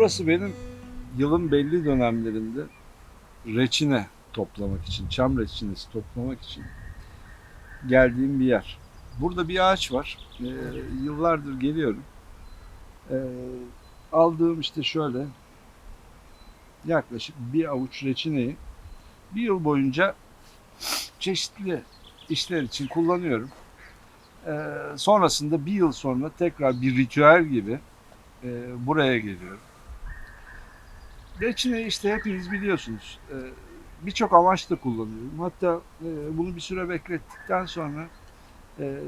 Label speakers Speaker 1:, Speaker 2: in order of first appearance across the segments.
Speaker 1: Burası benim yılın belli dönemlerinde reçine toplamak için, çam reçinesi toplamak için geldiğim bir yer. Burada bir ağaç var. Ee, yıllardır geliyorum. Ee, aldığım işte şöyle yaklaşık bir avuç reçineyi bir yıl boyunca çeşitli işler için kullanıyorum. Ee, sonrasında bir yıl sonra tekrar bir ritüel gibi e, buraya geliyorum. Reçine işte hepiniz biliyorsunuz. Ee, Birçok amaçla kullanıyorum. Hatta e, bunu bir süre beklettikten sonra e,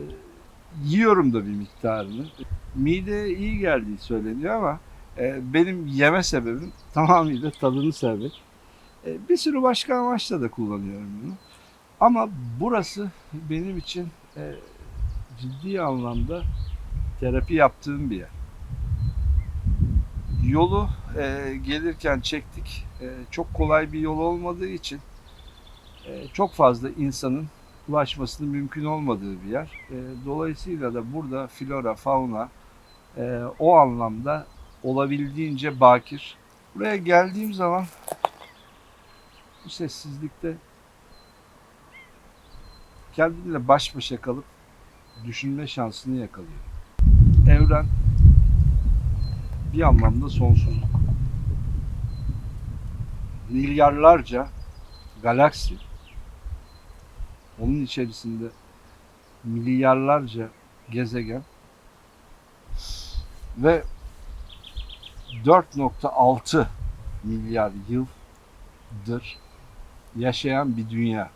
Speaker 1: yiyorum da bir miktarını. Mideye iyi geldiği söyleniyor ama e, benim yeme sebebim tamamıyla tadını sevmek. Bir sürü başka amaçla da kullanıyorum bunu. Ama burası benim için ciddi anlamda terapi yaptığım bir yer. Yolu e, gelirken çektik. E, çok kolay bir yol olmadığı için e, çok fazla insanın ulaşmasının mümkün olmadığı bir yer. E, dolayısıyla da burada flora, fauna e, o anlamda olabildiğince bakir. Buraya geldiğim zaman bu sessizlikte kendimle baş başa kalıp düşünme şansını yakalıyorum. Evren bir anlamda sonsuzluk. Milyarlarca galaksi, onun içerisinde milyarlarca gezegen ve 4.6 milyar yıldır yaşayan bir dünya.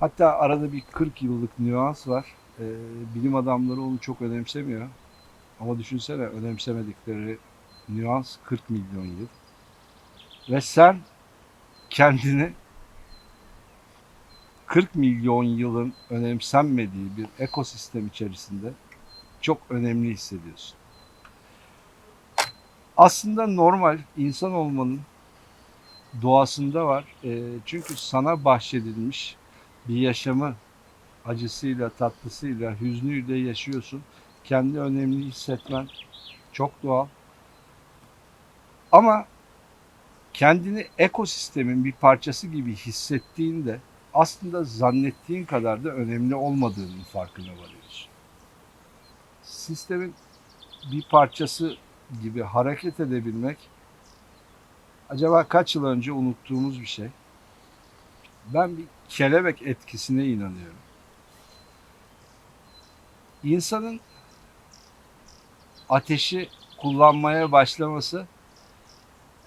Speaker 1: Hatta arada bir 40 yıllık nüans var. Ee, bilim adamları onu çok önemsemiyor. Ama düşünsene önemsemedikleri nüans 40 milyon yıl. Ve sen kendini 40 milyon yılın önemsenmediği bir ekosistem içerisinde çok önemli hissediyorsun. Aslında normal insan olmanın doğasında var. Ee, çünkü sana bahşedilmiş bir yaşamı acısıyla, tatlısıyla, hüznüyle yaşıyorsun. Kendi önemli hissetmen çok doğal. Ama kendini ekosistemin bir parçası gibi hissettiğinde aslında zannettiğin kadar da önemli olmadığının farkına varıyorsun. Sistemin bir parçası gibi hareket edebilmek acaba kaç yıl önce unuttuğumuz bir şey. Ben bir kelebek etkisine inanıyorum. İnsanın ateşi kullanmaya başlaması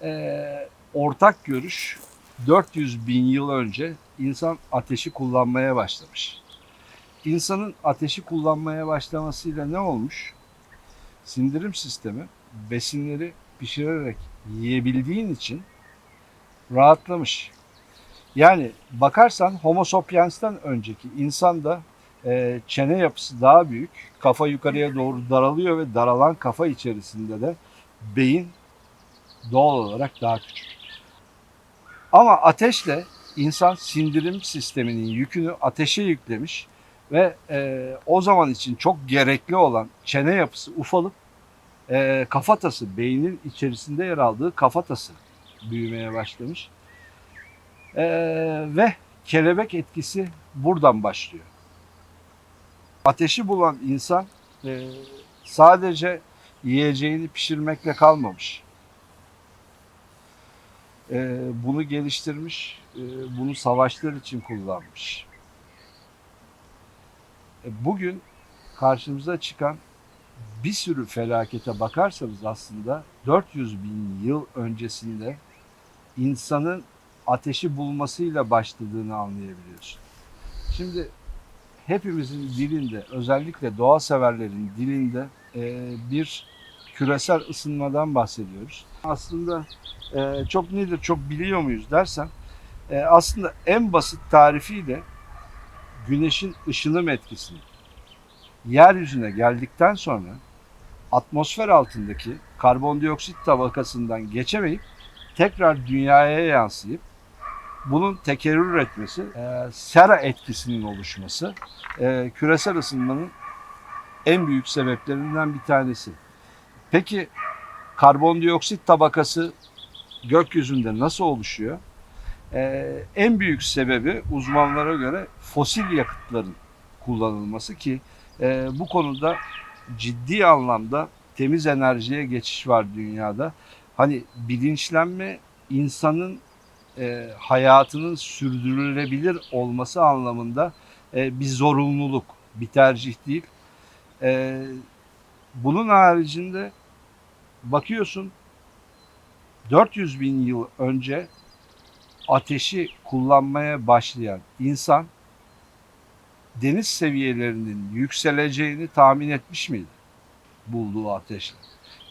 Speaker 1: eee, ortak görüş 400 bin yıl önce insan ateşi kullanmaya başlamış. İnsanın ateşi kullanmaya başlamasıyla ne olmuş? Sindirim sistemi besinleri pişirerek yiyebildiğin için rahatlamış. Yani bakarsan Homo sapiens'ten önceki insanda e, çene yapısı daha büyük, kafa yukarıya doğru daralıyor ve daralan kafa içerisinde de beyin doğal olarak daha küçük. Ama ateşle insan sindirim sisteminin yükünü ateşe yüklemiş ve e, o zaman için çok gerekli olan çene yapısı ufalıp e, kafatası, beynin içerisinde yer aldığı kafatası büyümeye başlamış. E, ve kelebek etkisi buradan başlıyor. Ateşi bulan insan e, sadece yiyeceğini pişirmekle kalmamış. E, bunu geliştirmiş, e, bunu savaşlar için kullanmış. E, bugün karşımıza çıkan bir sürü felakete bakarsanız aslında 400 bin yıl öncesinde insanın ateşi bulmasıyla başladığını anlayabiliyorsun. Şimdi hepimizin dilinde özellikle doğa severlerin dilinde e, bir küresel ısınmadan bahsediyoruz. Aslında e, çok nedir çok biliyor muyuz dersen e, aslında en basit tarifiyle güneşin ışınım etkisini yeryüzüne geldikten sonra atmosfer altındaki karbondioksit tabakasından geçemeyip tekrar dünyaya yansıyıp bunun tekerrür etmesi, e, sera etkisinin oluşması, e, küresel ısınmanın en büyük sebeplerinden bir tanesi. Peki karbondioksit tabakası gökyüzünde nasıl oluşuyor? Ee, en büyük sebebi uzmanlara göre fosil yakıtların kullanılması ki e, bu konuda ciddi anlamda temiz enerjiye geçiş var dünyada. Hani bilinçlenme insanın e, hayatının sürdürülebilir olması anlamında e, bir zorunluluk, bir tercih değil. E, bunun haricinde bakıyorsun 400 bin yıl önce ateşi kullanmaya başlayan insan deniz seviyelerinin yükseleceğini tahmin etmiş miydi? Bulduğu ateşle.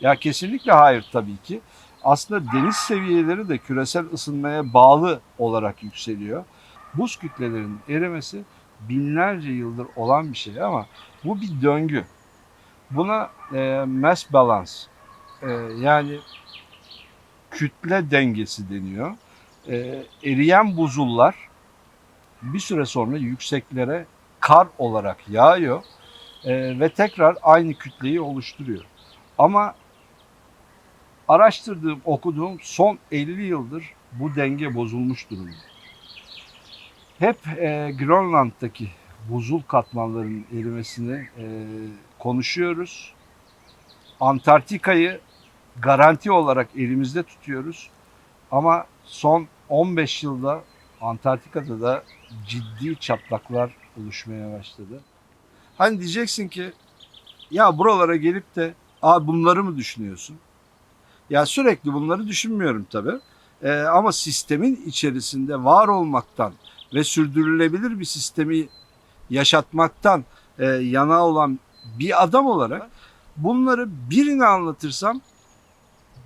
Speaker 1: Ya kesinlikle hayır tabii ki. Aslında deniz seviyeleri de küresel ısınmaya bağlı olarak yükseliyor. Buz kütlelerinin erimesi binlerce yıldır olan bir şey ama bu bir döngü. Buna e, mass balance e, yani kütle dengesi deniyor. E, eriyen buzullar bir süre sonra yükseklere kar olarak yağıyor e, ve tekrar aynı kütleyi oluşturuyor. Ama araştırdığım, okuduğum son 50 yıldır bu denge bozulmuş durumda. Hep e, Grönland'daki buzul katmanlarının erimesini e, konuşuyoruz. Antarktika'yı garanti olarak elimizde tutuyoruz. Ama son 15 yılda Antarktika'da da ciddi çatlaklar oluşmaya başladı. Hani diyeceksin ki ya buralara gelip de Aa, bunları mı düşünüyorsun? Ya sürekli bunları düşünmüyorum tabii. Ee, ama sistemin içerisinde var olmaktan ve sürdürülebilir bir sistemi yaşatmaktan e, yana olan bir adam olarak bunları birine anlatırsam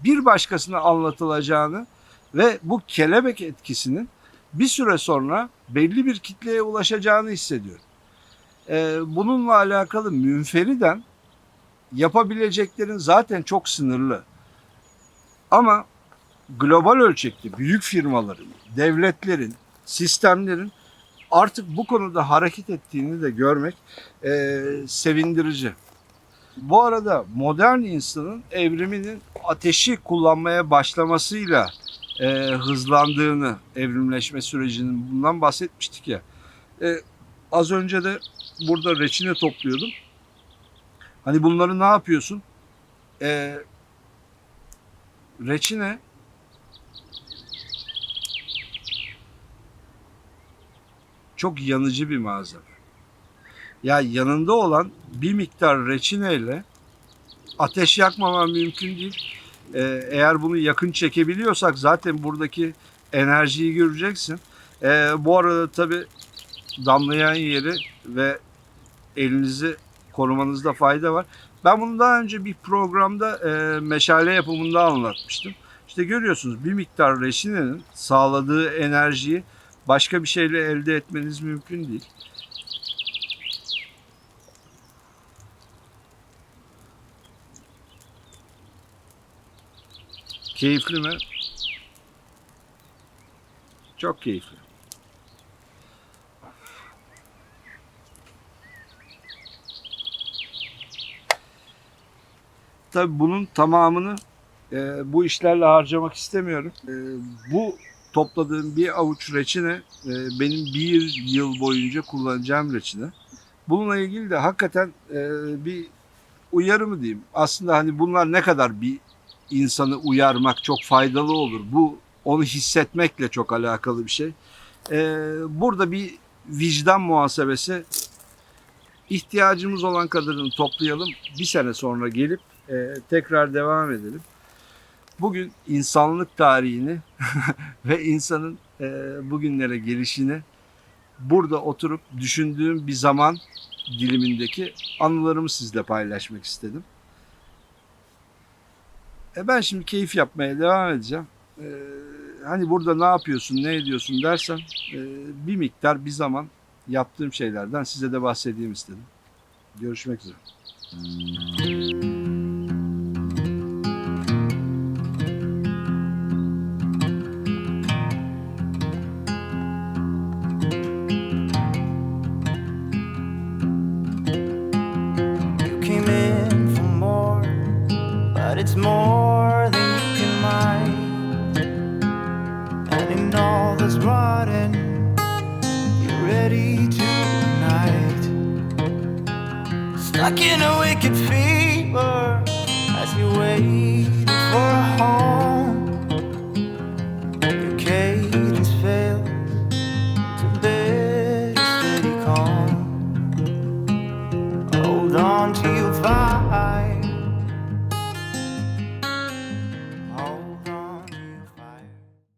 Speaker 1: bir başkasına anlatılacağını ve bu kelebek etkisinin bir süre sonra belli bir kitleye ulaşacağını hissediyorum. Ee, bununla alakalı münferiden yapabileceklerin zaten çok sınırlı. Ama global ölçekte büyük firmaların, devletlerin, sistemlerin artık bu konuda hareket ettiğini de görmek e, sevindirici. Bu arada modern insanın evriminin ateşi kullanmaya başlamasıyla e, hızlandığını, evrimleşme sürecinin bundan bahsetmiştik ya. E, az önce de burada reçine topluyordum. Hani bunları ne yapıyorsun? E, reçine çok yanıcı bir malzeme. Ya yanında olan bir miktar reçineyle ateş yakmaman mümkün değil. Ee, eğer bunu yakın çekebiliyorsak zaten buradaki enerjiyi göreceksin. Ee, bu arada tabi damlayan yeri ve elinizi korumanızda fayda var. Ben bunu daha önce bir programda e, meşale yapımında anlatmıştım. İşte görüyorsunuz bir miktar reçinenin sağladığı enerjiyi başka bir şeyle elde etmeniz mümkün değil. Keyifli mi? Çok keyifli. Tabii bunun tamamını e, bu işlerle harcamak istemiyorum. E, bu topladığım bir avuç reçine e, benim bir yıl boyunca kullanacağım reçine. Bununla ilgili de hakikaten e, bir uyarı mı diyeyim? Aslında hani bunlar ne kadar bir insanı uyarmak çok faydalı olur. Bu onu hissetmekle çok alakalı bir şey. Ee, burada bir vicdan muhasebesi ihtiyacımız olan kadarını toplayalım. Bir sene sonra gelip e, tekrar devam edelim. Bugün insanlık tarihini ve insanın e, bugünlere gelişini burada oturup düşündüğüm bir zaman dilimindeki anılarımı sizle paylaşmak istedim. E ben şimdi keyif yapmaya devam edeceğim. E, hani burada ne yapıyorsun, ne ediyorsun dersen e, bir miktar bir zaman yaptığım şeylerden size de bahsedeyim istedim. Görüşmek üzere.
Speaker 2: You came in for more, but it's more Stuck in a wicked fever